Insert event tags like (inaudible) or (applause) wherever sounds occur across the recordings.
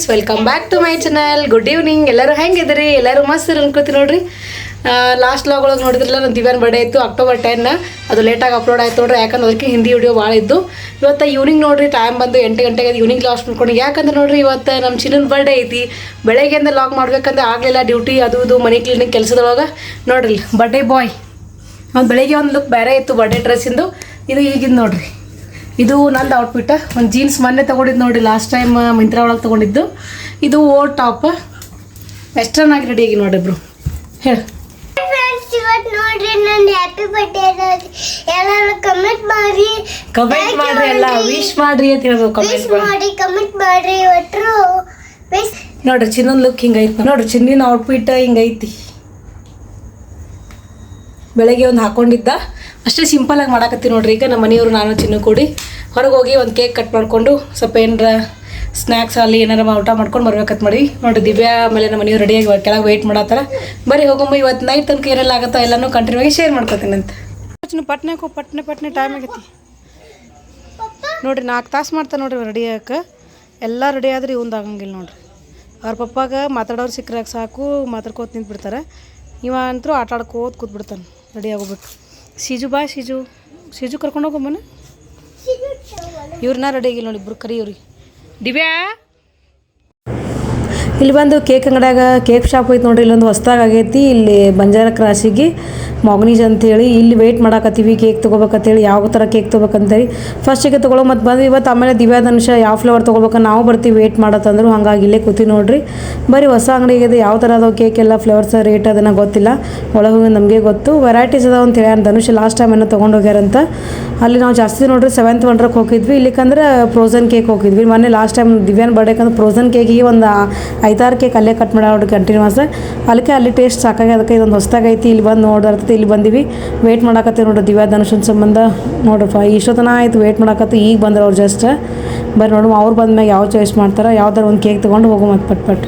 Friends welcome back to my channel good evening ಎಲ್ಲರೂ ಹೆಂಗಿದ್ರಿ ಎಲ್ಲರೂ ಮಸ್ತ್ ಅನ್ಕೋತಿ ನೋಡ್ರಿ. ಲಾಸ್ಟ್ ಲಾಗ್ ಒಳಗೆ ನೋಡಿದ್ರಲ್ಲ ನನ್ನ ದಿವ್ಯಾನ್ ಬರ್ಡೇ ಇತ್ತು ಅಕ್ಟೋಬರ್ ಟೆನ್ ಅದು ಲೇಟಾಗಿ ಅಪ್ಲೋಡ್ ಆಯ್ತು ನೋಡ್ರಿ. ಯಾಕಂದ್ರೆ ಅದಕ್ಕೆ ಹಿಂದಿ ವಿಡಿಯೋ ಭಾಳ ಇದ್ದು. ಇವತ್ತು ಈವ್ನಿಂಗ್ ನೋಡ್ರಿ ಟೈಮ್ ಬಂದು ಎಂಟು ಗಂಟೆಗೆ ಈವ್ನಿಂಗ್ ಲಾಸ್ಟ್ ಮಾಡ್ಕೊಂಡು ಯಾಕಂದ್ರೆ ನೋಡ್ರಿ, ಇವತ್ತು ನಮ್ಮ ಚಿನ್ನನ ಬರ್ಡೇ ಐತಿ. ಬೆಳಗ್ಗೆಯಿಂದ ಲಾಗ್ ಮಾಡ್ಬೇಕಂದ್ರೆ ಆಗಲಿಲ್ಲ ಡ್ಯೂಟಿ ಅದು ಇದು, ಮನೆ ಕ್ಲೀನಿಂಗ್ ಕೆಲಸದೊಳಗೆ. ನೋಡ್ರಿ ಬರ್ಡೇ ಬಾಯ್ ಅವ್ನು ಬೆಳಗ್ಗೆ ಒಂದು ಲುಕ್ ಬೇರೆ ಇತ್ತು ಬರ್ಡೇ ಡ್ರೆಸ್ಸಿಂದು ಇದು ಈಗಿಂದು ನೋಡ್ರಿ. ಇದು ನಂದು ಔಟ್ಫಿಟ್ ಒಂದು ಜೀನ್ಸ್ ಮೊನ್ನೆ ತೊಗೊಂಡಿದ್ದು ನೋಡಿ ಲಾಸ್ಟ್ ಟೈಮ್ ಮಿಂತ್ರ ಒಳಗೆ ತೊಗೊಂಡಿದ್ದು. ಇದು ಓ ಟಾಪ್ ವೆಸ್ಟರ್ನ್ ಆಗಿ ರೆಡಿ ಆಗಿ ನೋಡಿಬ್ರು ಹೇಳಿ. ನೋಡ್ರಿ ನನ್ನ ಹ್ಯಾಪಿ ಬರ್ಡೇ ಎಲ್ಲರೂ ಕಮೆಂಟ್ ಮಾಡಿ ಕಮೆಂಟ್ ಮಾಡ್ರಿ ಎಲ್ಲ. ವಿಶ್ ಮಾಡ್ರಿ ಅಂತ ಹೇಳ್ಬೇಕು ವಿಶ್ ಮಾಡಿ. ಕಮೆಂಟ್ ಮಾಡಿ ಒಟ್ರು. ನೋಡ್ರಿ ಚಿನ್ನೊಂದು ಲುಕ್ ಹಿಂಗೈತಿ ನೋಡ್ರಿ ಚಿನ್ನಿನ ಔಟ್ಫಿಟ್ ಹಿಂಗೈತಿ. ಬೆಳಗ್ಗೆ ಒಂದು ಹಾಕೊಂಡಿದ್ದ. ಅಷ್ಟೇ ಸಿಂಪಲ್ ಆಗಿ ಮಾಡಾಕತ್ತೀವಿ ನೋಡ್ರಿ. ಈಗ ನಮ್ಮ ಮನೆಯವರು ನಾನು, ಚಿನ್ನು ಕೂಡಿ ಹೊರಗೆ ಹೋಗಿ ಒಂದು ಕೇಕ್ ಕಟ್ ಮಾಡಿಕೊಂಡು ಸ್ವಲ್ಪ ಏನಾರ ಸ್ನ್ಯಾಕ್ಸ್ ಅಲ್ಲಿ ಏನಾರ ಊಟ ಮಾಡ್ಕೊಂಡು ಬರ್ಬೇಕಂತ ಮಾಡಿ. ನೋಡಿರಿ ದಿವ್ಯಾ ಆಮೇಲೆ ನಮ್ಮ ಮನೆಯವ್ರು ರೆಡಿಯಾಗಿ ಕೆಳಗೆ ವೆಯ್ಟ್ ಮಾಡತ್ತಾರ. ಬರೀ ಹೋಗಮ್ಮ ಇವತ್ತು ನೈಟ್ ತನಕ ಏನೆಲ್ಲ ಆಗುತ್ತೋ ಎಲ್ಲನೂ ಕಂಟಿನ್ಯೂ ಆಗಿ ಶೇರ್ ಮಾಡ್ಕೊತೀನಿ ಅಂತ. ಪಟ್ನೆ ಹೋಗಿ ಪಟ್ನೆ ಪಟ್ನೆ ಟೈಮ್ ಆಗೈತಿ. ನೋಡಿರಿ ನಾಲ್ಕು ತಾಸು ಮಾಡ್ತಾನೆ ನೋಡ್ರಿ ರೆಡಿ ಎಲ್ಲ ರೆಡಿ ಆದ್ರೆ ಇವಂದು ಆಗಂಗಿಲ್ಲ ನೋಡ್ರಿ. ಅವ್ರ ಪಪ್ಪಾಗ ಮಾತಾಡೋರು ಸಿಕ್ಕರೆ ಸಾಕು, ಮಾತಾಡ್ಕೋತ ನಿಂತ್ಬಿಡ್ತಾರೆ. ಇವ ಅಂತೂ ಆಟ ಆಡ್ಕೋತ ಕೂತ್ಬಿಡ್ತಾನೆ. ರೆಡಿ ಆಗೋಗ್ಬಿಟ್ಟು ಸಿಜು ಬಾ ಸಿಜು. ಸಿಜು ಕರ್ಕೊಂಡು ಹೋಗಮ್ಮನ ಇವ್ರನ್ನ ರೆಡಿ ಆಗಿಲ್ಲ ನೋಡಿ, ಇಬ್ರು ಕರಿ ಇವ್ರಿಗೆ. ದಿವ್ಯಾ? ಇಲ್ಲಿ ಬಂದು ಕೇಕ್ ಅಂಗಡಿಯಾಗ ಕೇಕ್ ಶಾಪ್ ಐತಿ ನೋಡ್ರಿ, ಇಲ್ಲೊಂದು ಹೊಸ್ದಾಗ ಆಗೈತಿ. ಇಲ್ಲಿ ಬಂಜಾರ ಕ್ರಾಸಿಗೆ ಅಂತ ಅಂತೇಳಿ ಇಲ್ಲಿ ವೇಟ್ ಮಾಡಾಕತ್ತೀವಿ ಕೇಕ್ ತೊಗೋಬೇಕಂತೇಳಿ, ಯಾವ ಥರ ಕೇಕ್ ತೊಗೋಬೇಕಂತೇಳಿ. ಫಸ್ಟಿಗೆ ತೊಗೊಳೋ ಮತ್ತು ಬಂದು ಇವತ್ತು ಆಮೇಲೆ ದಿವ್ಯಾಧನುಷ ಯಾವ ಫ್ಲೇವರ್ ತೊಗೊಬೇಕು ನಾವು ಬರ್ತೀವಿ ವೇಟ್ ಮಾಡತ್ತಂದ್ರು. ಹಂಗಾಗಿ ಇಲ್ಲೇ ಕೂತಿ ನೋಡ್ರಿ. ಬರೀ ಹೊಸ ಅಂಗಡಿಗೆ ಇದೆ, ಯಾವ ಥರ ಅದಾವ ಕೇಕ್ ಎಲ್ಲ ಫ್ಲೇವರ್ಸ್ ರೇಟ್ ಅದನ್ನು ಗೊತ್ತಿಲ್ಲ. ಒಳಗೆ ಹೋಗಿ ನಮಗೆ ಗೊತ್ತು. ವೆರೈಟೀಸ್ ಅದಾವ ಅಂತ ಹೇಳಿ ಧನುಷ್ ಲಾಸ್ಟ್ ಟೈಮ್ ಏನೋ ತೊಗೊಂಡು ಹೋಗ್ಯಾರಂತ. ಅಲ್ಲಿ ನಾವು ಜಾಸ್ತಿ ನೋಡ್ರಿ ಸೆವೆಂತ್ ವಂಡ್ರಕ್ಕೆ ಹೋಗಿದ್ವಿ. ಇಲ್ಲಿಕಂದ್ರೆ ಫ್ರೋಝನ್ ಕೇಕ್ ಹೋಗಿದ್ವಿ. ಮೊನ್ನೆ ಲಾಸ್ಟ್ ಟೈಮ್ ದಿವ್ಯಾನ್ ಬರ್ಡೇಕಂದ್ರೆ ಫ್ರೋಝನ್ ಕೇಕಿಗೆ ಒಂದು ಐದಾರು ಕೇಕ್ ಅಲ್ಲೇ ಕಟ್ ಮಾಡಿ ಕಂಟಿನ್ಯೂಸ್ ಅದಕ್ಕೆ ಅಲ್ಲಿ ಟೇಸ್ಟ್ ಸಾಕಾಗಿ ಅದಕ್ಕೆ ಇದೊಂದು ಹೊಸ್ದಾಗೈತಿ. ಇಲ್ಲಿ ಬಂದು ನೋಡಿರ್ತೈತಿ ಇಲ್ಲಿ ಬಂದಿವಿ. ವೇಟ್ ಮಾಡಾಕತ್ತೀವಿ ನೋಡ್ರಿ ದಿವ್ಯಾ ಧನುಷನ್ ಸಂಬಂಧ. ನೋಡ್ರಪ್ಪ, ಇಷ್ಟೊತ್ತನ ಆಯ್ತು. ವೆಯ್ಟ್ ಮಾಡಾಕತ್ತು ಈಗ ಬಂದ್ರೆ ಅವ್ರು ಜಸ್ಟ್ ಬರ್ರಿ ನೋಡು ಅವ್ರು ಬಂದ್ಮ್ಯಾಗ ಯಾವ ಚಾಯ್ಸ್ ಮಾಡ್ತಾರೆ? ಯಾವ್ದಾರು ಒಂದು ಕೇಕ್ ತೊಗೊಂಡು ಹೋಗು ಮತ್ತೆ ಪಟ್ ಪಟ್.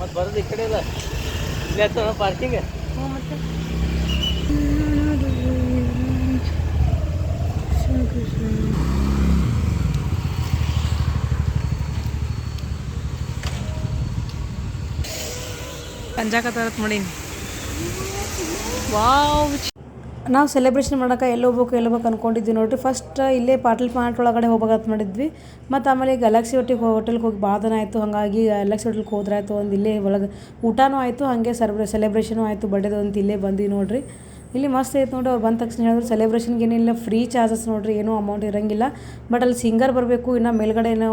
ಮತ್ತೆ ಬರೋದು ಈ ಕಡೆ ಇಲ್ಲ ಇಲ್ಲೇ ಹತ್ರ ಪಾರ್ಕಿಂಗ್ ಪಂಜಾಕತ್ತ ಮಾಡಿ ವಾವ್ ನಾವು ಸೆಲೆಬ್ರೇಷನ್ ಮಾಡೋಕೆ ಎಲ್ಲಿ ಹೋಗ್ಬೇಕು ಎಲ್ಲಿ ಹೋಗ್ಬೇಕು ಅಂದ್ಕೊಂಡಿದ್ವಿ ನೋಡಿರಿ. ಫಸ್ಟ್ ಇಲ್ಲೇ ಪಾಟಲ್ ಪ್ಲಾಂಟ್ ಒಳಗಡೆ ಹೋಗ್ಬೇಕಂತ ಮಾಡಿದ್ವಿ. ಮತ್ತು ಆಮೇಲೆ ಗಲಾಕ್ಸಿ ಹೋಟೆಲ್ ಹೋಟೆಲ್ಗೆ ಹೋಗಿ ಭಾಳ ದಿನ ಆಯಿತು. ಹಾಗಾಗಿ ಗಲಾಕ್ಸಿ ಹೋಟೆಲ್ಗೆ ಹೋದ್ರಾಯ್ತು ಒಂದು ಇಲ್ಲೇ ಒಳಗೆ ಊಟನೂ ಆಯಿತು, ಹಾಗೆ ಸರ್ಬ್ರೆ ಸೆಲೆಬ್ರೇಷನೂ ಆಯಿತು. ಬರ್ಡೇದು ಅಂತ ಇಲ್ಲೇ ಬಂದ್ವಿ ನೋಡ್ರಿ. ಇಲ್ಲಿ ಮಸ್ತ್ ಐತೆ ನೋಡಿ, ಅವ್ರು ಬಂದ ತಕ್ಷಣ ಹೇಳಿದ್ರು ಸೆಲೆಬ್ರೇಷನ್ಗೆ ಏನಿಲ್ಲ ಫ್ರೀ ಚಾರ್ಜಸ್ ನೋಡ್ರಿ, ಏನೂ ಅಮೌಂಟ್ ಇರಂಗಿಲ್ಲ. ಬಟ್ ಅಲ್ಲಿ ಸಿಂಗರ್ ಬರಬೇಕು, ಇನ್ನು ಮೇಲ್ಗಡೆ ಏನೋ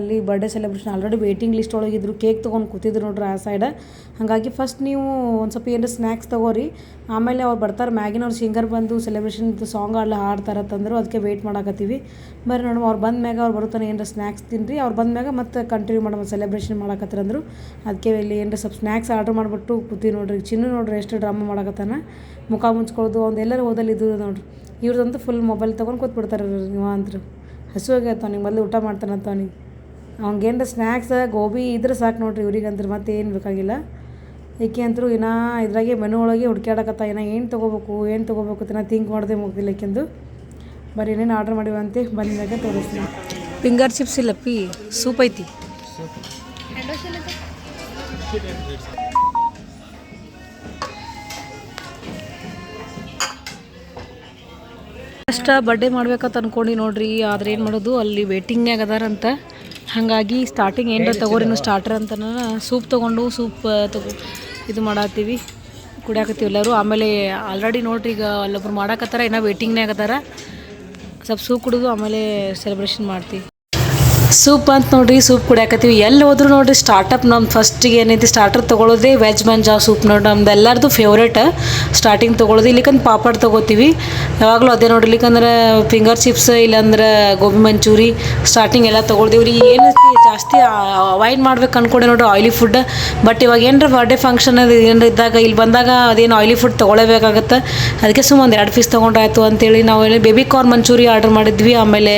ಅಲ್ಲಿ birthday celebration already waiting list ಒಳಗಿದ್ರು cake ತೊಗೊಂಡು ಕೂತಿದ್ರು ನೋಡ್ರಿ ಆ ಸೈಡ್ ಹಾಗಾಗಿ ಫಸ್ಟ್ ನೀವು ಒಂದು ಸ್ವಲ್ಪ ಏನಾರು ಸ್ನ್ಯಾಕ್ಸ್ ತೊಗೋರಿ. ಆಮೇಲೆ ಅವ್ರು ಬರ್ತಾರೆ ಮ್ಯಾಗಿನವ್ರು ಸಿಂಗರ್ ಬಂದು ಸೆಲೆಬ್ರೇಷನ್ ಸಾಂಗ್ ಎಲ್ಲ ಹಾಡ್ತಾರತ್ತಂದ್ರು ಅದಕ್ಕೆ ವೇಟ್ ಮಾಡಾಕತ್ತೀವಿ. ಬರ್ರಿ ನೋಡಮ್ಮ, ಅವ್ರು ಬಂದ ಮ್ಯಾಗ ಅವ್ರು ಬರುತ್ತಾನೆ, ಏನಾರ ಸ್ನ್ಯಾಕ್ಸ್ ತಿನ್ನಿರಿ ಅವ್ರು ಬಂದ ಮ್ಯಾಗ ಮತ್ತೆ ಕಂಟಿನ್ಯೂ ಮಾಡೋಣ ಸೆಲೆಬ್ರೇಷನ್ ಮಾಡಾಕತ್ತಾರಂದ್ರು ಅದಕ್ಕೆ ಇಲ್ಲಿ ಏನಾರ ಸ್ವಲ್ಪ ಸ್ನ್ಯಾಕ್ಸ್ ಆರ್ಡ್ರ್ ಮಾಡಿಬಿಟ್ಟು ಕೂತಿ ನೋಡ್ರಿ. ಚಿನ್ನು ನೋಡ್ರಿ, ಎಷ್ಟು ಡ್ರಾಮಾ ಮಾಡಾಕತ್ತಾನ. ಮುಖ ಮುಚ್ಕೊಳ್ಳೋದು ಅವ್ನು ಎಲ್ಲರೂ ಓದಲ್ಲಿ ಇದು ನೋಡ್ರಿ. ಇವ್ರದಂತೂ ಫುಲ್ ಮೊಬೈಲ್ ತೊಗೊಂಡು ಕೂತ್ಬಿಡ್ತಾರೆ ನೀವು ಅಂದ್ರೆ ಹಸು ಆಗೈತೆ ಅವ್ನಿಗೆ ಮೊದಲು ಊಟ ಮಾಡ್ತಾನಂತ ಅವ್ನಿಗೆ. ಅವ್ನಿಗೇನ್ರ ಸ್ನ್ಯಾಕ್ಸ ಗೋಬಿ ಇದ್ರೆ ಸಾಕು ನೋಡ್ರಿ ಇವ್ರಿಗಂದ್ರೆ ಮತ್ತೆ ಏನು ಬೇಕಾಗಿಲ್ಲ. ಏಕೆ ಅಂತರೂ ಇನ್ನೂ ಇದ್ರಾಗೆ ಮೆನು ಒಳಗೆ ಹುಡ್ಕ್ಯಾಡಕತ್ತ ಏನ ಏನು ತೊಗೋಬೇಕು ಏನು ತೊಗೋಬೇಕು ಅಂತ ಥಿಂಕ್ ಮಾಡದೆ ಮುಗ್ದಿಲ್ಲ ಏಕೆಂದು ಬರೀ ಏನೇನು ಆರ್ಡ್ರ್ ಮಾಡಿವಂತೆ ಬಂದಾಗ ತೋರಿಸ್ತೀನಿ. ಫಿಂಗರ್ ಚಿಪ್ಸ್ ಇಲ್ಲ ಪಿ? ಸೂಪ್ ಐತಿ. ಅಷ್ಟ ಬರ್ಡೇ ಮಾಡ್ಬೇಕಂತ ಅನ್ಕೊಂಡು ನೋಡ್ರಿ, ಆದ್ರೆ ಏನು ಮಾಡೋದು, ಅಲ್ಲಿ ವೇಟಿಂಗ್ನಾಗ ಅದಾರಂತ. ಹಾಗಾಗಿ ಸ್ಟಾರ್ಟಿಂಗ್ ಏನಾರ ತಗೋರಿನು ಸ್ಟಾರ್ಟರ್ ಅಂತ ಸೂಪ್ ತೊಗೊಂಡು ಸೂಪ್ ತಗೋ, ಇದು ಮಾಡತ್ತೀವಿ. ಕುಡಿಯಾಕತ್ತೀವಿ ಎಲ್ಲರೂ. ಆಮೇಲೆ ಆಲ್ರೆಡಿ ನೋಡ್ರಿ ಈಗ ಅಲ್ಲೊಬ್ರು ಮಾಡಾಕತ್ತಾರ, ಇನ್ನೂ ವೇಟಿಂಗ್ನಾಗ ಅದಾರ. ಸ್ವಲ್ಪ ಸೂಪ್ ಕುಡಿದು, ಆಮೇಲೆ ಸೆಲೆಬ್ರೇಷನ್ ಮಾಡ್ತೀವಿ. ಸೂಪ್ ಅಂತ ನೋಡ್ರಿ, ಸೂಪ್ ಕುಡಿಯಾಕತ್ತೀವಿ. ಎಲ್ಲಿ ಹೋದ್ರು ನೋಡ್ರಿ ಸ್ಟಾರ್ಟಪ್ ನಮ್ಮ ಫಸ್ಟಿಗೆ ಏನೈತಿ ಸ್ಟಾರ್ಟರ್ ತೊಗೊಳೋದೇ ವೆಜ್ ಮಂಜಾವ್ ಸೂಪ್ ನೋಡ್ರಿ, ನಮ್ದು ಎಲ್ಲರದು ಫೇವ್ರೇಟ್ ಸ್ಟಾರ್ಟಿಂಗ್ ತೊಗೊಳೋದು ಇಲ್ಲಿಕಂದ್ರೆ ಪಾಪಡ್ ತೊಗೋತೀವಿ. ಯಾವಾಗಲೂ ಅದೇ ನೋಡ್ರಿ, ಇಲ್ಲಿಕಂದ್ರೆ ಫಿಂಗರ್ ಚಿಪ್ಸ್ ಇಲ್ಲಾಂದ್ರೆ ಗೋಬಿ ಮಂಚೂರಿ ಸ್ಟಾರ್ಟಿಂಗ್ ಎಲ್ಲ ತೊಗೊಳ್ತೀವಿ. ರೀ ಏನು ಜಾಸ್ತಿ ಅವಾಯ್ಡ್ ಮಾಡ್ಬೇಕು ಅನ್ಕೊಂಡೆ ನೋಡ್ರಿ ಆಯ್ಲಿ ಫುಡ್ ಬಟ್ ಇವಾಗ ಏನರ ಬರ್ಡೇ ಫಂಕ್ಷನ್ ಅದು ಏನಾರ ಇದ್ದಾಗ, ಇಲ್ಲಿ ಬಂದಾಗ ಅದೇನು ಆಯ್ಲಿ ಫುಡ್ ತೊಗೊಳ್ಳೇಬೇಕಾಗತ್ತೆ ಅದಕ್ಕೆ ಸುಮ್ಮ ಒಂದು ಎರಡು ಪೀಸ್ ತೊಗೊಂಡ್ರಾಯ್ತು ಅಂತೇಳಿ ನಾವು ಬೇಬಿ ಕಾರ್ನ್ ಮಂಚೂರಿ ಆರ್ಡರ್ ಮಾಡಿದ್ವಿ. ಆಮೇಲೆ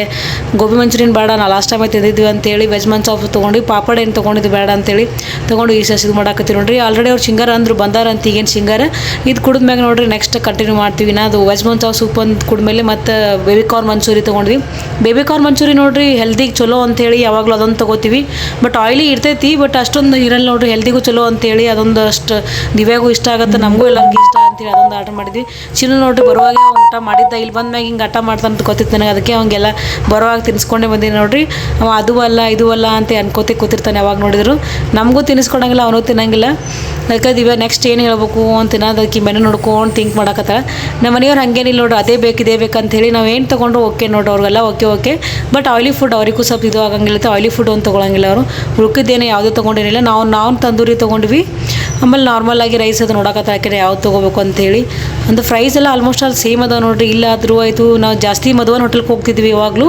ಗೋಬಿ ಮಂಚೂರಿನ ಬೇಡ, ನಾ ಲಾಸ್ಟ್ ಟೈಮ್ ತಿಂದಿದ್ವಿ ಅಂತೇಳಿ ವೆಜ್ ಮಂಚಾಫ್ ತೊಗೊಂಡು, ಪಾಪಡ್ ಏನು ತೊಗೊಂಡಿದ್ದು ಬೇಡ ಅಂತೇಳಿ ತೊಗೊಂಡು ಈ ಸಸಿದು ಮಾಡಾಕತ್ತೀವಿ ನೋಡ್ರಿ. ಆಲ್ರೆಡಿ ಅವ್ರು ಶಿಂಗಾರ ಅಂದರು ಬಂದಾರ ಅಂತ ಈಗೇನು ಶಿಂಗಾರ ಇದು ಕುಡಿದ್ಮ್ಯಾಗ ನೋಡ್ರಿ ನೆಕ್ಸ್ಟ್ ಕಂಟಿನ್ಯೂ ಮಾಡ್ತೀವಿ ನಾ ಅದು ವೆಜ್ ಮಂಚಾವ್ ಸೂಪ್ ಅಂತ ಕುಡ್ಮೇಲೆ ಮತ್ತು ಬೇಬಿ ಕಾರ್ನ್ ಮಂಚೂರಿ ತೊಗೊಂಡ್ವಿ. ಬೇಬಿ ಕಾರ್ನ್ ಮಂಚೂರಿ ನೋಡ್ರಿ ಹೆಲ್ದಿಗೆ ಚಲೋ ಅಂತೇಳಿ ಯಾವಾಗಲೂ ಅದೊಂದು ತೊಗೋತೀವಿ. ಬಟ್ ಆಯ್ಲಿ ಇರ್ತೈತಿ ಬಟ್ ಅಷ್ಟೊಂದು ಇರಲ್ಲ ನೋಡ್ರಿ ಹೆಲ್ದಿಗೂ ಚಲೋ ಅಂತೇಳಿ ಅದೊಂದು ಅಷ್ಟು ದಿವ್ಯಾಗೂ ಇಷ್ಟ ಆಗುತ್ತೆ, ನಮಗೂ ಎಲ್ಲರಿಗೂ ಇಷ್ಟ ಅಂತೇಳಿ ಅದೊಂದು ಆರ್ಡರ್ ಮಾಡಿದ್ವಿ. ಚಿನ್ನ ನೋಡ್ರಿ ಬರುವಾಗ ಊಟ ಮಾಡಿದ್ದ ಇಲ್ಲಿ ಬಂದ್ಮ್ಯಾಗ ಹಿಂಗೆ ಆಟ ಮಾಡ್ತಾನೆ ಗೊತ್ತಿತ್ತು ನನಗೆ, ಅದಕ್ಕೆ ಅವಂಗೆಲ್ಲ ಬರುವಾಗ ತಿನ್ಸ್ಕೊಂಡೇ ಬಂದೀನಿ ನೋಡ್ರಿ. ಅವ ಅದು ಅಲ್ಲ, ಇದು ಅಲ್ಲ ಅಂತ ಅನ್ಕೋತಿ ಕೂತಿರ್ತಾನೆ ಯಾವಾಗ ನೋಡಿದ್ರು. ನಮಗೂ ತಿನ್ನಿಸ್ಕೊಡಂಗಿಲ್ಲ ಅವನು ತಿನ್ನಂಗಿಲ್ಲ. ಯಾಕಂದ್ರೆ ಇವಾಗ ನೆಕ್ಸ್ಟ್ ಏನು ಹೇಳ್ಬೇಕು ಅಂತ ಅದಕ್ಕೆ ಮೆನು ನೋಡ್ಕೊಂಡು ಥಿಂಕ್ ಮಾಡಕತ್ತಾಳ. ನಮ್ಮ ಮನೆಯವ್ರು ಹಂಗೇನಿಲ್ಲ ನೋಡು, ಅದೇ ಬೇಕು, ಇದೇ ಬೇಕು ಅಂತ ಹೇಳಿ ನಾವು ಏನು ತೊಗೊಂಡ್ರು ಓಕೆ ನೋಡು, ಅವ್ರಿಗೆಲ್ಲ okay okay but oily food ಅವರಿಗೂ ಸ್ವಲ್ಪ ಇದು ಆಗಂಗಿಲ್ಲ ಆಯ್ಲಿ ಫುಡ್ ಒಂದು ತೊಗೊಳಂಗಿಲ್ಲ ಅವರು. ಉಳ್ಕಿದ್ದೇನು ಯಾವುದೂ ತೊಗೊಂಡೇನಿಲ್ಲ ನಾವು ನಾವು ತಂದೂರಿ ತೊಗೊಂಡ್ವಿ. ಆಮೇಲೆ ನಾರ್ಮಲ್ ಆಗಿ ರೈಸ್ ಅದು ನೋಡಕತ್ತ ಯಾಕೆ ಯಾವ್ದು ತೊಗೋಬೇಕು ಅಂತೇಳಿ ಅಂದ್ರೆ ಪ್ರೈಸ್ ಎಲ್ಲ ಆಲ್ಮೋಸ್ಟ್ ಆಲ್ ಸೇಮ್ ಅದ ನೋಡ್ರಿ, ಇಲ್ಲ ಆದರೂ ಆಯಿತು, ನಾವು ಜಾಸ್ತಿ ಮಧುವನ್ ಹೋಟೆಲ್ಗೆ ಹೋಗ್ತಿದ್ವಿ ಯಾವಾಗಲೂ.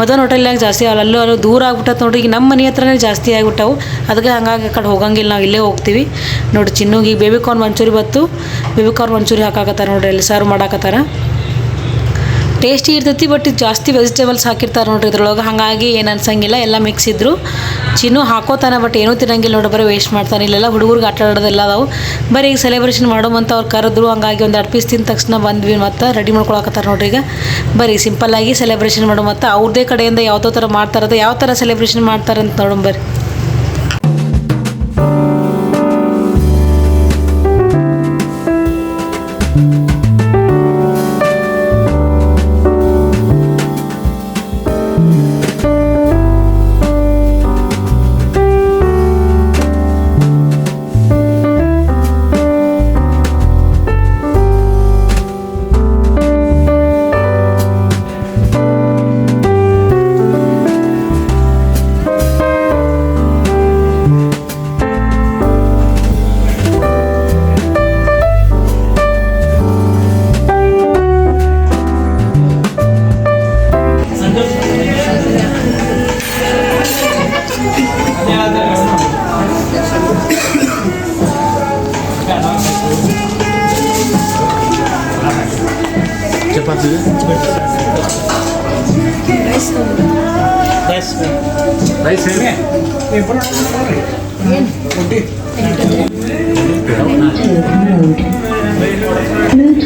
ಮದನ್ ಹೋಟೆಲ್ನಾಗ ಜಾಸ್ತಿ ಅಲ್ಲೂ ದೂರ ಆಗ್ಬಿಟ್ಟತ್ ನೋಡ್ರಿ, ಈಗ ನಮ್ಮ ಮನೆ ಹತ್ರನೇ ಜಾಸ್ತಿ ಆಗಿಬಿಟ್ಟವು. ಅದಕ್ಕೆ ಹಂಗಾಗಿ ಆ ಕಡೆ ಹೋಗಂಗಿಲ್ಲ, ನಾವು ಇಲ್ಲೇ ಹೋಗ್ತೀವಿ. ನೋಡಿ ಚಿನ್ನುಗೆ ಬೇಬಿ ಕಾರ್ನ್ ಮಂಚೂರಿ ಬತ್ತು ಬೇಬಿ ಕಾರ್ನ್ ಮಂಚೂರಿ ಹಾಕಾಕತ್ತಾರ ನೋಡ್ರಿ ಅಲ್ಲಿ ಸರ್ವ್ ಮಾಡಾಕತ್ತಾರ. ಟೇಸ್ಟಿ ಇರ್ತೈತಿ ಬಟ್ ಜಾಸ್ತಿ ವೆಜಿಟೇಬಲ್ಸ್ ಹಾಕಿರ್ತಾರೆ ನೋಡ್ರಿ ಇದ್ರೊಳಗೆ. ಹಾಗಾಗಿ ಏನು ಅನ್ಸಂಗಿಲ್ಲ, ಎಲ್ಲ ಮಿಕ್ಸ್ ಇದ್ರು. ಚಿನ್ನು ಹಾಕೋತಾನೆ ಬಟ್ ಏನೂ ತಿನ್ನಂಗಿಲ್ಲ ನೋಡಿ ಬರೀ ವೇಸ್ಟ್ ಮಾಡ್ತಾನೆ. ಇಲ್ಲೆಲ್ಲ ಹುಡುಗರಿಗೆ ಆಟ ಆಡೋದೆಲ್ಲ ಅದಾವು. ಬರೀ ಈಗ ಸೆಲೆಬ್ರೇಷನ್ ಮಾಡೋಮಂತ ಅವ್ರು ಕರೆದ್ರು, ಹಂಗಾಗಿ ಒಂದು ಎರಡು ಪೀಸ್ ತಿಂದ ತಕ್ಷಣ ಬಂದ್ವಿ ಮತ್ತು ರೆಡಿ ಮಾಡ್ಕೊಳಕತ್ತಾರ ನೋಡ್ರಿ ಈಗ. ಬರೀ ಸಿಂಪಲ್ಲಾಗಿ ಸೆಲೆಬ್ರೇಷನ್ ಮಾಡೋ ಮತ್ತು ಅವ್ರದೇ ಕಡೆಯಿಂದ ಯಾವುದೋ ಥರ ಮಾಡ್ತಾರದ, ಯಾವ ಥರ ಸೆಲೆಬ್ರೇಷನ್ ಅಂತ ನೋಡೋಣ ಬರ್ರಿ.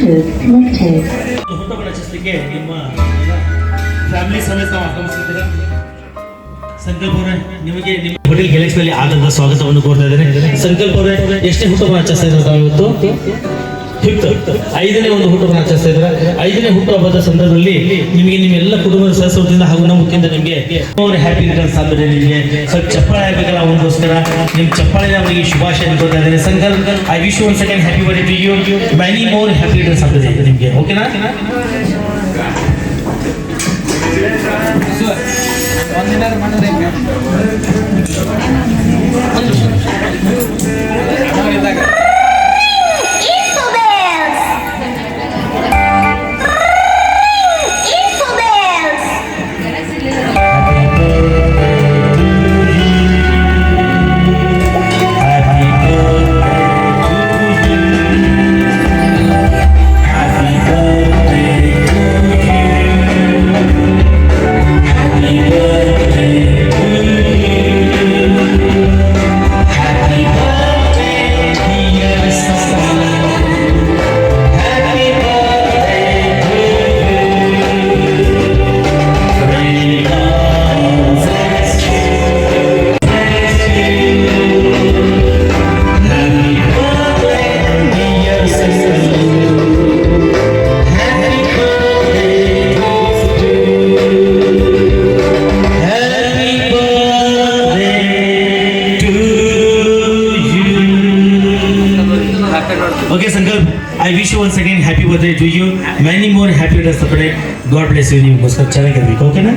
ನಿಮ್ಮ ಫ್ಯಾಮಿಲಿ ಸಮೇತ ಸಂಕಲ್ಪ ನಿಮಗೆ ನಿಮ್ಮ ಹೋಟೆಲ್ ಗ್ಯಾಲಕ್ಸಿಯಲ್ಲಿ ಆದಂತಹ ಸ್ವಾಗತವನ್ನು ಕೋರ್ತಾ ಇದ್ದೇನೆ. ಸಂಕಲ್ಪ ಎಷ್ಟೇ ಹುಟ್ಟುಹಬ್ಬ ಆಚರಿಸ್ತಾ ಇದ್ದಾರೆ ಇವತ್ತು ಫಿಫ್ತ್ ಐದನೇ ಒಂದು ಹುಟ್ಟು ಆಚರಿಸ್ತಾ ಇದ್ದಾರೆ. ಐದನೇ ಹುಟ್ಟುಹಬ್ಬದ ಸಂದರ್ಭದಲ್ಲಿ ನಿಮಗೆ ನಿಮ್ಮ ಎಲ್ಲ ಕುಟುಂಬದ ಸದಸ್ಯರಿಂದ ಹಾಗೂ ನಮ್ಮ ಮುಖ್ಯದಿಂದ ನಿಮಗೆ ಹ್ಯಾಪಿ ರಿಟರ್ನ್ಸ್ ಅಂದ್ರೆ ನಿಮಗೆ. ಸ್ವಲ್ಪ ಚಪ್ಪಾಳೆ ಆಗಬೇಕಲ್ಲ ಅವನಿಗೋಸ್ಕರ ನಿಮ್ಮ ಚಪ್ಪಾಳೆ ಅವರಿಗೆ ಶುಭಾಶಯ ಕೊಡ್ತಾ ಇದ್ದೇನೆ. ಸಂಕಲ್ಪ I wish one second happy birthday to you many more happy returns ಆಗ್ತದೆ ನಿಮಗೆ. ಓಕೆನಾ Okay, Sankalp, I wish you once again happy birthday to you. Many more happy birthdays. God bless you. You must have Okay, na?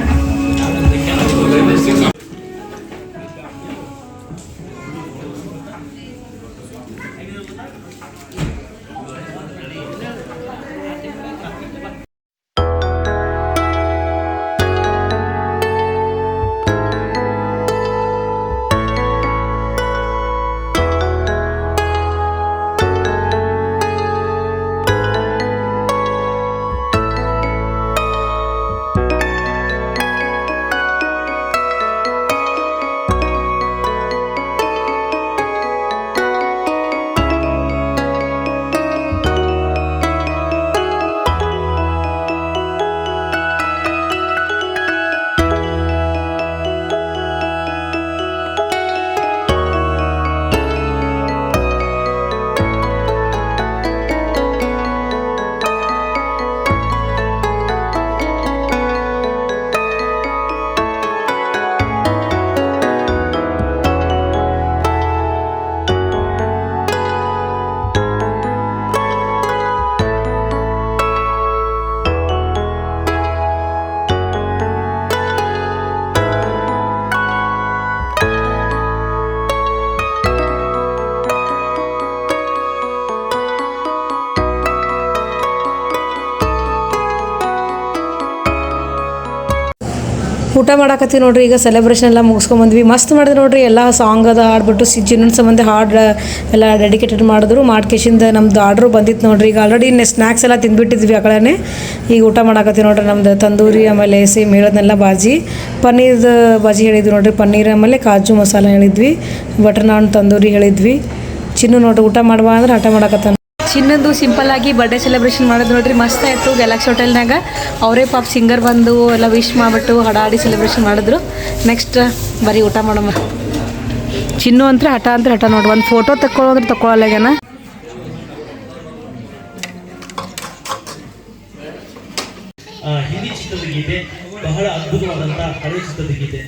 ಊಟ ಮಾಡಾಕತ್ತೀವಿ ನೋಡ್ರಿ, ಈಗ celebration ಎಲ್ಲ ಮುಗಿಸ್ಕೊಂಬಂದ್ವಿ ಮಸ್ತ್ ಮಾಡಿದ್ರು ನೋಡ್ರಿ, ಎಲ್ಲ ಸಾಂಗ್ ಅದ ಆಡ್ಬಿಟ್ಟು ಸಿ ಚಿನ್ನನ ಸಂಬಂಧ ಹಾಡು, ಎಲ್ಲ ಡೆಡಿಕೇಟೆಡ್ ಮಾಡಿದ್ರು. ಮಾಡ್ಕೇಶಿಂದ ನಮ್ದು ಆರ್ಡ್ರು ಬಂದಿತ್ತು ನೋಡ್ರಿ, ಈಗ ಆಲ್ರೆಡಿ ಸ್ನ್ಯಾಕ್ಸ್ ಎಲ್ಲ ತಿಂದ್ಬಿಟ್ಟಿದ್ವಿ ಆ ಈಗ ಊಟ ಮಾಡಾಕತ್ತೀವಿ ನೋಡ್ರಿ, ನಮ್ದು ತಂದೂರಿ, ಆಮೇಲೆ ಸೇಮ್ ಹೇಳೋದನ್ನೆಲ್ಲ ಬಾಜಿ. ಪನ್ನೀರ್ದು ಬಾಜಿ ಹೇಳಿದ್ವಿ ನೋಡ್ರಿ, ಪನ್ನೀರ್, ಆಮೇಲೆ ಕಾಜು ಮಸಾಲೆ ಹೇಳಿದ್ವಿ. ಬಟರ್ ನಾನ್ ತಂದೂರಿ ಹೇಳಿದ್ವಿ. ಚಿನ್ನು ನೋಡ್ರಿ, ಊಟ ಮಾಡುವ ಅಂದ್ರೆ ಹಠ ಮಾಡಾಕತ್ತಾನ. ಚಿನ್ನದು ಸಿಂಪಲ್ ಆಗಿ ಬರ್ಡೇ ಸೆಲೆಬ್ರೇಷನ್ ಮಾಡೋದು ನೋಡ್ರಿ ಮಸ್ತ್ ಆಯಿತು ಗ್ಯಾಲಕ್ಸಿ ಹೋಟೆಲ್ನಾಗ ಅವರೇ ಪಾಪ ಸಿಂಗರ್ ಬಂದು ಎಲ್ಲ ವಿಶ್ ಮಾಡಿಬಿಟ್ಟು ಹಡಾಡಿ ಸೆಲೆಬ್ರೇಷನ್ ಮಾಡಿದ್ರು. ನೆಕ್ಸ್ಟ್ ಬರೀ ಊಟ ಮಾಡೋಣ. ಚಿನ್ನು ಅಂತ ಹಠ ಅಂತ ಹಠ ನೋಡಿ ಒಂದು ಫೋಟೋ ತಗೊಳ್ಳೋದ್ರೆ ತಗೊಳ್ಳಲ್ಲಾಗ್ಯಾನ ಆ, ಹಿಂದಿ ಚಿತ್ರದ ಗೀತೆ ಬಹಳ ಅದ್ಭುತವಾದಂತಹ ಹಳೆ ಚಿತ್ರದ ಗೀತೆ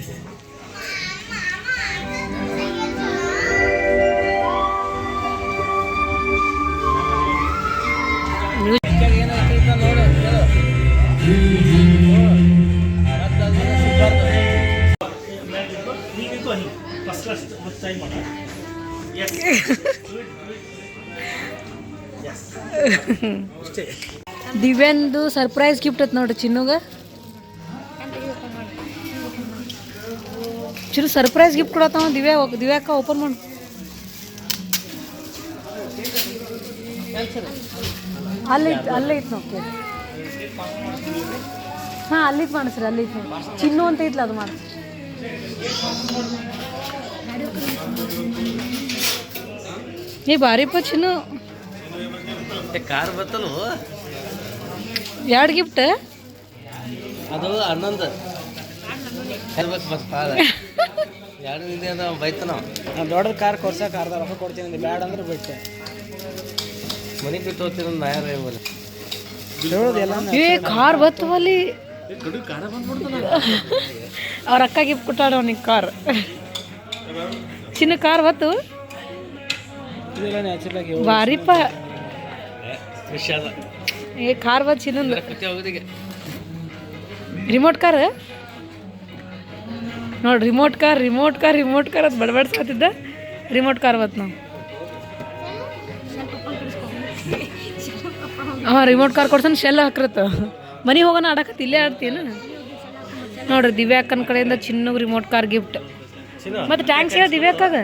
(laughs) ದಿವ್ಯಾಂದು ಸರ್ಪ್ರೈಸ್ ಗಿಫ್ಟ್ ಐತೆ ನೋಡ್ರಿ ಚಿನ್ನುಗ. ಚಿರು ಸರ್ಪ್ರೈಸ್ ಗಿಫ್ಟ್ ಕೊಡತ್ತಾವ ದಿವ್ಯಾ ದಿವ್ಯಾಕ ಓಪನ್ ಮಾಡು. ಅಲ್ಲಿ ಅಲ್ಲೇ ಐತೆ ನೋಡ್ತೀವಿ ಹಾಂ ಅಲ್ಲಿತ್ತು ಮಾಡಿಸ್ರಿ ಅಲ್ಲಿ ಚಿನ್ನು ಅಂತ ಇತ್ತಲ್ಲ ಅದು ಮಾಡಿಸ್ರಿ ಏ ಬಾರಿಪ್ಪ ಚಿನ್ನು. ಕಾರ್ ಬತ್ತಲು ಎರಡು ಗಿಫ್ಟ್? ಅದು ಹನ್ನೊಂದು. ಹೇಳ್ಬೇಕು ಬಸ್ ಪಾದ ಎರಡು ಇದೆ ಅದ ಬೈತನ ದೊಡ್ಡ ಕಾರ್ ಕೊಡ್ಸಕ್ಕೆ ಅರ್ಧ ರೊಕ್ಕ ಕೊಡ್ತೀನಿ ಬ್ಯಾಡ್ ಬ್ಯಾಡ ಅಂದ್ರೆ ಬಿಟ್ಟೆ ಮನೆ ಬಿಟ್ಟು ಹೋಗ್ತೀನಿ ನಾ ಯಾರು ಎಲ್ಲ ಏ ಕಾರ್ ಬತ್ತವಲ್ಲಿ. ಅವ್ರ ಅಕ್ಕ ಗಿಫ್ಟ್ ಕೊಟ್ಟಾಡ ಅವನಿಗೆ ಕಾರ್? ಚಿನ್ನ ಕಾರ್ ಬತ್ತು? ಇದೆಲ್ಲ ಏ ಕಾರ್ ಬತ್ ಚಿನ್ನಂದು ರಿಮೋಟ್ ಕಾರ್ ನೋಡಿ remote car remote car remote car ಅದು ಬಡಬಡ್ಸ್ಕೊತಿದ್ದ ರಿಮೋಟ್ ಕಾರ್ ಬತ್ ನಾವು. ಹಾಂ ರಿಮೋಟ್ ಕಾರ್ ಕೊಡ್ಸನ್ ಶೆಲ್ ಹಾಕಿರತ್ತ. ಮನೆ ಹೋಗೋಣ ಆಡಕತ್ತ ಇಲ್ಲೇ ಆಡ್ತೀನ ನೋಡ್ರಿ ದಿವ್ಯಾಕ್ಕನ ಕಡೆಯಿಂದ ಚಿನ್ನಗ್ ರಿಮೋಟ್ ಕಾರ್ ಗಿಫ್ಟ್ ಮತ್ತು ಮತ್ತೆ ಟ್ಯಾಂಕ್ಸ್ ಹೇಳ ದಿವ್ಯಾಕಾಗ.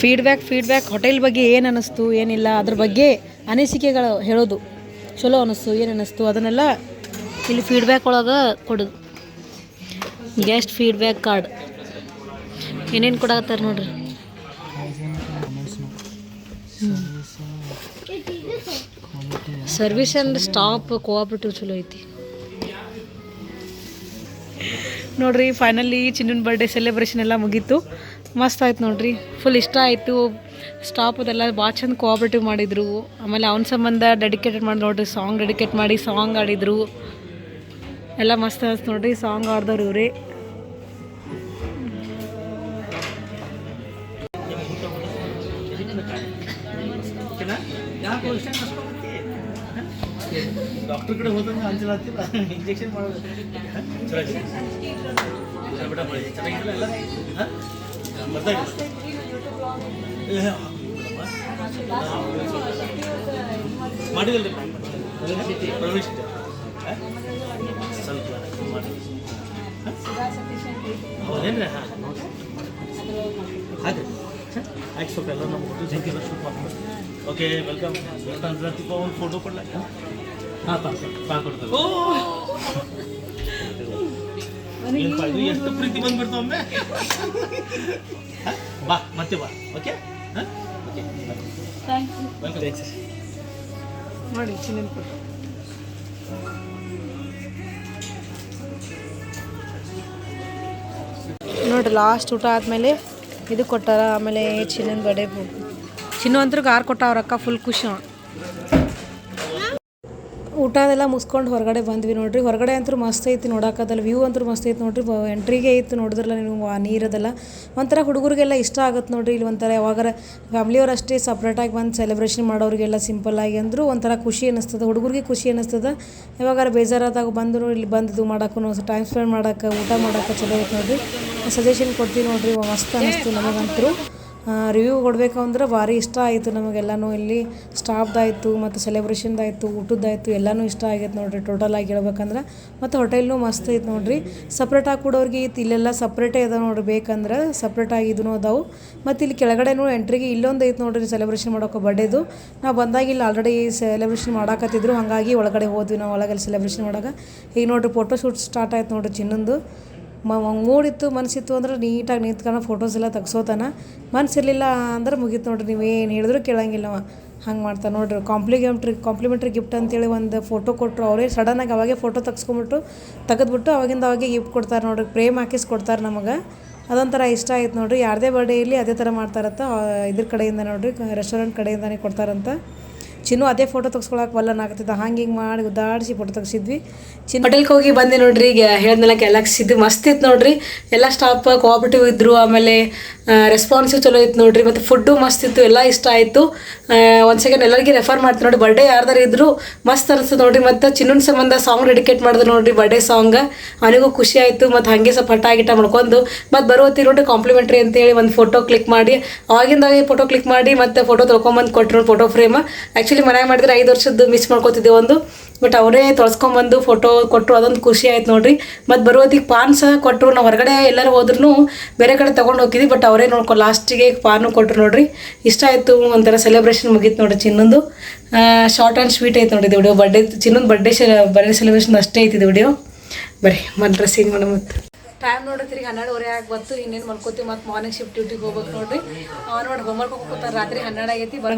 ಫೀಡ್ಬ್ಯಾಕ್ ಫೀಡ್ಬ್ಯಾಕ್ ಹೋಟೆಲ್ ಬಗ್ಗೆ ಏನು ಅನ್ನಿಸ್ತು ಏನಿಲ್ಲ, ಅದ್ರ ಬಗ್ಗೆ ಅನಿಸಿಕೆಗಳು ಹೇಳೋದು. ಚಲೋ ಅನ್ನಿಸ್ತು ಏನು ಅನ್ನಿಸ್ತು ಅದನ್ನೆಲ್ಲ ಇಲ್ಲಿ ಫೀಡ್ಬ್ಯಾಕ್ ಒಳಗೆ ಕೊಡೋದು ಗೆಸ್ಟ್ ಫೀಡ್ಬ್ಯಾಕ್ ಕಾರ್ಡ್ ಏನೇನು ಕೊಡತ್ತಾರೆ ನೋಡ್ರಿ? ಸರ್ವಿಸ್ ಆ್ಯಂಡ್ ಸ್ಟಾಪ್ ಕೋಆಪ್ರೇಟಿವ್ ಚಲೋ ಐತಿ. ನೋಡ್ರಿ ಫೈನಲಿ ಚಿನ್ನನ ಬರ್ಡೇ ಸೆಲೆಬ್ರೇಷನ್ ಎಲ್ಲ ಮುಗೀತು. ಮಸ್ತ್ ಆಯ್ತು ನೋಡ್ರಿ. ಫುಲ್ ಇಷ್ಟ ಆಯಿತು. ಸ್ಟಾಪದೆಲ್ಲ ಭಾಳ ಚಂದ ಕೋಆಪ್ರೇಟಿವ್ ಮಾಡಿದ್ರು. ಆಮೇಲೆ ಅವನ ಸಂಬಂಧ ಡೆಡಿಕೇಟೆಡ್ ಮಾಡಿ ನೋಡ್ರಿ ಸಾಂಗ್ ಡೆಡಿಕೇಟ್ ಮಾಡಿ ಸಾಂಗ್ ಆಡಿದ್ರು ಎಲ್ಲ ಮಸ್ತ್ ಅನ್ಸ್ ನೋಡ್ರಿ ಸಾಂಗ್ ಆಡ್ದವ್ರು ಇವ್ರಿ. ಡಾಕ್ಟರ್ ಕಡೆ ಹೋದಂಗೆ ಅಂಜಲ ಹತ್ತಿಲ್ಲ ಇಂಜೆಕ್ಷನ್ (laughs) ಮಾಡೋದು. ಚೆನ್ನಾಗಿದೆ ಚೆನ್ನಾಗಿಲ್ಲ ಎಲ್ಲ ಹಾಂ ಗೊತ್ತಾಗಿಲ್ಲ ಏ, ಹಾಕ್ಬಿಡಮ್ಮ. ಮಾಡಿದಲ್ರಿ ಪ್ರವೇಶ ಇದೆ ಹಾಂ? ಸ್ವಲ್ಪ ಮಾಡಿ ಹೌದೇನ್ರಿ ಹಾಂ ಹಾಗೆ ಆಯ್ತು ಸ್ವಲ್ಪ ಎಲ್ಲ ನಮ್ಮ ಹುಟ್ಟು ಜಂಕಿ ಓಕೆ ವೆಲ್ಕಮ್ ತಂದ್ರತಿಪ್ಪ ಒಂದು ಫೋಟೋ ಕೊಡ್ಲಾಕ ಹಾಂ ಪಾ ಪಾ ಕೊಡ್ತೇವೆ ಏನಪ್ಪ ಇದು ಎಷ್ಟು ಪ್ರೀತಿ ಬಂದ್ಬಿಡ್ತು ಒಮ್ಮೆ? ಬಾ ಮತ್ತೆ ಬಾ. ಓಕೆ ಮಾಡಿ ಓಕೆ ವೆಲ್ಕಮ್ ನೋಡಿ ಚಿನ್ನದ ಕೊಟ್ಟು ನೋಡ್ರಿ ಲಾಸ್ಟ್ ಊಟ ಆದಮೇಲೆ ಇದು ಕೊಟ್ಟಾರ ಆಮೇಲೆ ಚಿನ್ನದ ಬಡೆ ಚಿನ್ನು ಅಂತೂ ಕಾರ್ ಕೊಟ್ಟ ಅವ್ರ ಅಕ್ಕ ಫುಲ್ ಖುಷಿ. ಊಟ ಅದೆಲ್ಲ ಮುಗಿಸ್ಕೊಂಡು ಹೊರಗಡೆ ಬಂದ್ವಿ ನೋಡ್ರಿ. ಹೊರಗಡೆ ಅಂತೂ ಮಸ್ತ್ ಐತಿ ನೋಡೋಕ್ಕದಲ್ಲ ವ್ಯೂ ಅಂತೂ ಮಸ್ತ್ ಐತಿ ನೋಡ್ರಿ. ಎಂಟ್ರಿಗೆ ಐತಿ ನೋಡಿದ್ರಲ್ಲ ನೀವು, ಆ ನೀರದೆಲ್ಲ ಒಂಥರ ಹುಡುಗರಿಗೆಲ್ಲ ಇಷ್ಟ ಆಗುತ್ತೆ ನೋಡ್ರಿ ಇಲ್ಲಿ ಒಂಥರ. ಯಾವಾಗಾರ ಫ್ಯಾಮ್ಲಿಯವ್ರು ಅಷ್ಟೇ ಸಪ್ರೇಟಾಗಿ ಬಂದು ಸೆಲೆಬ್ರೇಷನ್ ಮಾಡೋರಿಗೆಲ್ಲ ಸಿಂಪಲ್ಲಾಗಿ ಅಂದರೂ ಒಂಥರ ಖುಷಿ ಅನ್ನಿಸ್ತದೆ. ಹುಡುಗರಿಗೆ ಖುಷಿ ಅನ್ನಿಸ್ತದೆ. ಯಾವಾಗಾರ ಬೇಜಾರಾದಾಗ ಬಂದರೂ ಇಲ್ಲಿ ಬಂದು ಇದು ಮಾಡೋಕ್ಕೂ ಟೈಮ್ ಸ್ಪೆಂಡ್ ಮಾಡೋಕ್ಕೆ, ಊಟ ಮಾಡೋಕ್ಕೆ ಚಲೋ ಐತೆ ನೋಡ್ರಿ. ಸಜೆಷನ್ ಕೊಡ್ತೀವಿ ನೋಡ್ರಿ. ಮಸ್ತ್ ಅನ್ನಿಸ್ತು ನಮಗಂತರೂ ರಿವ್ಯೂ ಕೊಡಬೇಕು ಅಂದ್ರೆ ಭಾರಿ ಇಷ್ಟ ಆಯಿತು ನಮಗೆಲ್ಲನೂ. ಇಲ್ಲಿ ಸ್ಟಾಫ್ದಾಯಿತು ಮತ್ತು ಸೆಲೆಬ್ರೇಷನ್ದಾಯಿತು ಊಟದ್ದಾಯಿತು, ಎಲ್ಲನೂ ಇಷ್ಟ ಆಗೈತೆ ನೋಡ್ರಿ. ಟೋಟಲಾಗಿ ಹೇಳ್ಬೇಕಂದ್ರೆ ಮತ್ತು ಹೋಟೆಲ್ನೂ ಮಸ್ತ್ ಐತೆ ನೋಡ್ರಿ. ಸಪ್ರೇಟಾಗಿ ಕೊಡೋರಿಗೆ ಇತ್ತು ಇಲ್ಲೆಲ್ಲ ಸಪ್ರೇಟೇ ಅದಾವೆ ನೋಡ್ರಿ. ಬೇಕಂದ್ರೆ ಸಪ್ರೇಟಾಗಿ ಇದೂ ಅದಾವು. ಮತ್ತು ಇಲ್ಲಿ ಕೆಳಗಡೆನೂ ಎಂಟ್ರಿಗೆ ಇಲ್ಲೊಂದು ಐತೆ ನೋಡಿರಿ ಸೆಲೆಬ್ರೇಷನ್ ಮಾಡೋಕೆ ಬರ್ಡೇದು ನಾವು ಬಂದಾಗ ಇಲ್ಲಿ ಆಲ್ರೆಡಿ ಸೆಲೆಬ್ರೇಷನ್ ಮಾಡಾಕತ್ತಿದ್ರು. ಹಾಗಾಗಿ ಒಳಗಡೆ ಹೋದ್ವಿ ನಾವು ಒಳಗೆ ಸೆಲೆಬ್ರೇಷನ್ ಮಾಡಾಗ. ಈಗ ನೋಡ್ರಿ ಫೋಟೋ ಶೂಟ್ ಸ್ಟಾರ್ಟ್ ಆಯ್ತು ನೋಡಿರಿ ಚಿನ್ನಂದು. ಮೂಡಿತ್ತು ಮನಸ್ಸಿತ್ತು ಅಂದ್ರೆ ನೀಟಾಗಿ ನಿಂತ್ಕೊಂಡು ಫೋಟೋಸ್ ಎಲ್ಲ ತೆಗ್ಸೋತಾನ ಮನಸ್ಸಿರಲಿಲ್ಲ ಅಂದ್ರೆ ಮುಗೀತು ನೋಡ್ರಿ ನೀವು ಏನು ಹೇಳಿದ್ರು ಕೇಳಂಗಿಲ್ಲವ ಹಂಗೆ ಮಾಡ್ತಾನೆ ನೋಡ್ರಿ. ಕಾಂಪ್ಲಿಮೆಂಟ್ರಿ ಕಾಂಪ್ಲಿಮೆಂಟ್ರಿ ಗಿಫ್ಟ್ ಅಂತೇಳಿ ಒಂದು ಫೋಟೋ ಕೊಟ್ಟರು ಅವರೇ. ಸಡನ್ನಾಗಿ ಅವಾಗೆ ಫೋಟೋ ತೆಗ್ಸ್ಕೊಂಬಿಟ್ಟು ತೆಗೆದ್ಬಿಟ್ಟು ಅವಾಗಿಂದ ಅವಾಗೆ ಗಿಫ್ಟ್ ಕೊಡ್ತಾರೆ ನೋಡ್ರಿ. ಪ್ರೇಮ್ ಹಾಕಿಸ್ ಕೊಡ್ತಾರೆ ನಮಗೆ. ಅದೊಂಥರ ಇಷ್ಟ ಆಯ್ತು ನೋಡ್ರಿ. ಯಾರದೇ ಬರ್ಡೇ ಇರಲಿ ಅದೇ ಥರ ಮಾಡ್ತಾರಂತ ಆ, ಇದ್ರ ಕಡೆಯಿಂದ ನೋಡ್ರಿ ರೆಸ್ಟೋರೆಂಟ್ ಕಡೆಯಿಂದನೇ ಕೊಡ್ತಾರಂತ. ಚಿನ್ನು ಅದೇ ಫೋಟೋ ತೆಗ್ಸ್ಕೊಳಕ್ಕೆ ವಲ್ಲನ್ ಆಗ್ತಿದ್ದ. ಹಂಗೆ ಹಿಂಗೆ ಮಾಡಿ ಉದ್ದಾಡಿಸಿ ಫೋಟೋ ತೆಗ್ಸಿದ್ವಿ. ಚಿನ್ನ ಹೋಟೆಲ್ಗೆ ಹೋಗಿ ಬಂದೆ ನೋಡ್ರಿ, ಈಗ ಹೇಳ್ದೆಲ್ಲ ಸಿದ್ದು ಮಸ್ತ್ ಇತ್ತು ನೋಡ್ರಿ. ಎಲ್ಲ ಸ್ಟಾಫ್ ಕೋಆಪರೇಟಿವ್ ಇದ್ರು, ಆಮೇಲೆ ರೆಸ್ಪಾನ್ಸಿವ್ ಚಲೋ ಇತ್ತು ನೋಡ್ರಿ. ಮತ್ತು ಫುಡ್ಡು ಮಸ್ತ್ ಇತ್ತು, ಎಲ್ಲ ಇಷ್ಟ ಆಯಿತು. ಒಂದು ಸೆಕೆಂಡ್ ಎಲ್ಲರಿಗೆ ರೆಫರ್ ಮಾಡ್ತೀನಿ ನೋಡಿ ಬರ್ಡೇ ಯಾರ್ದಾರು ಇದ್ರು, ಮಸ್ತ್ ಅನಿಸ್ತು ನೋಡ್ರಿ. ಮತ್ತು ಚಿನ್ನನ ಸಂಬಂಧ ಸಾಂಗ್ ಡೆಡಿಕೇಟ್ ಮಾಡಿದ್ರು ನೋಡ್ರಿ ಬರ್ಡೇ ಸಾಂಗ್ ಅವನಿಗೂ ಖುಷಿ ಆಯಿತು. ಮತ್ತು ಹಾಗೆ ಸ್ವಲ್ಪ ಹಠ ಮಾಡ್ಕೊಂಡು, ಮತ್ತು ಬರುವತ್ತಿ ನೋಡ್ರಿ ಕಾಂಪ್ಲಿಮೆಂಟ್ರಿ ಅಂತೇಳಿ ಒಂದು ಫೋಟೋ ಕ್ಲಿಕ್ ಮಾಡಿ ಅವಾಗಿಂದಾಗೆ ಫೋಟೋ ಕ್ಲಿಕ್ ಮಾಡಿ, ಮತ್ತು ಫೋಟೋ ತೊಳ್ಕೊಂಬಂದು ಕೊಟ್ಟರು ಫೋಟೋ ಫ್ರೇಮ್ ಆ್ಯಕ್ಚುಲಿ ಮನ್ಯಾಗ ಮಾಡಿದ್ರೆ ಐದು ವರ್ಷದ್ದು ಮಿಸ್ ಮಾಡ್ಕೋತಿದ್ದೆ ಒಂದು. ಬಟ್ ಅವರೇ ತೊಳ್ಸ್ಕೊಂಬಂದು ಫೋಟೋ ಕೊಟ್ಟರು ಅದೊಂದು ಖುಷಿ ಆಯ್ತು ನೋಡ್ರಿ. ಮತ್ತು ಬರುವತ್ತಿಗೆ ಪಾನ್ ಸಹ ಕೊಟ್ಟರು ನಾವು ಹೊರಗಡೆ ಎಲ್ಲರೂ ಹೋದ್ರೂ ಬೇರೆ ಕಡೆ ತೊಗೊಂಡು ಹೋಗಿದ್ವಿ ಬಟ್ ಅವರೇ ನೋಡ್ಕೊ ಲಾಸ್ಟಿಗೆ ಪಾನು ಕೊಟ್ಟರು ನೋಡ್ರಿ. ಇಷ್ಟ ಆಯಿತು, ಒಂಥರ ಸೆಲೆಬ್ರೇಷನ್ ಮುಗೀತು ನೋಡ್ರಿ ಚಿನ್ನಂದು. ಶಾರ್ಟ್ ಆ್ಯಂಡ್ ಸ್ವೀಟ್ ಆಯ್ತು ನೋಡಿದ್ದು ವಿಡಿಯೋ ಬರ್ಡೇ ಚಿನ್ನೊಂದು ಬರ್ಡೇ ಬರ್ಡೇ ಸೆಲೆಬ್ರೇಷನ್ ಅಷ್ಟೇ ಐತಿದ್ದು ವಿಡಿಯೋ ಬರ್ರಿ ಮತ್ತೆ ಡ್ರೆಸ್ಸಿಂಗ್ ಮೇಡಮ್ ಮತ್ತು. ಟೈಮ್ ನೋಡ್ರಿ ಹನ್ನೆರಡುವರೆ ಆಗಿ ಬಂತು, ಇನ್ನೇನು ಮಲ್ಕೋತೀವಿ ಮತ್ತು ಮಾರ್ನಿಂಗ್ ಶಿಫ್ಟ್ ಡ್ಯೂಟಿಗೆ ಹೋಗ್ಬೇಕು ನೋಡ್ರಿ. ಅವ್ರು ನೋಡಿ ಹೋಮ್ವರ್ಕ್ ರಾತ್ರಿ ಹನ್ನೆರಡು ಆಗೈತಿ, ಬರ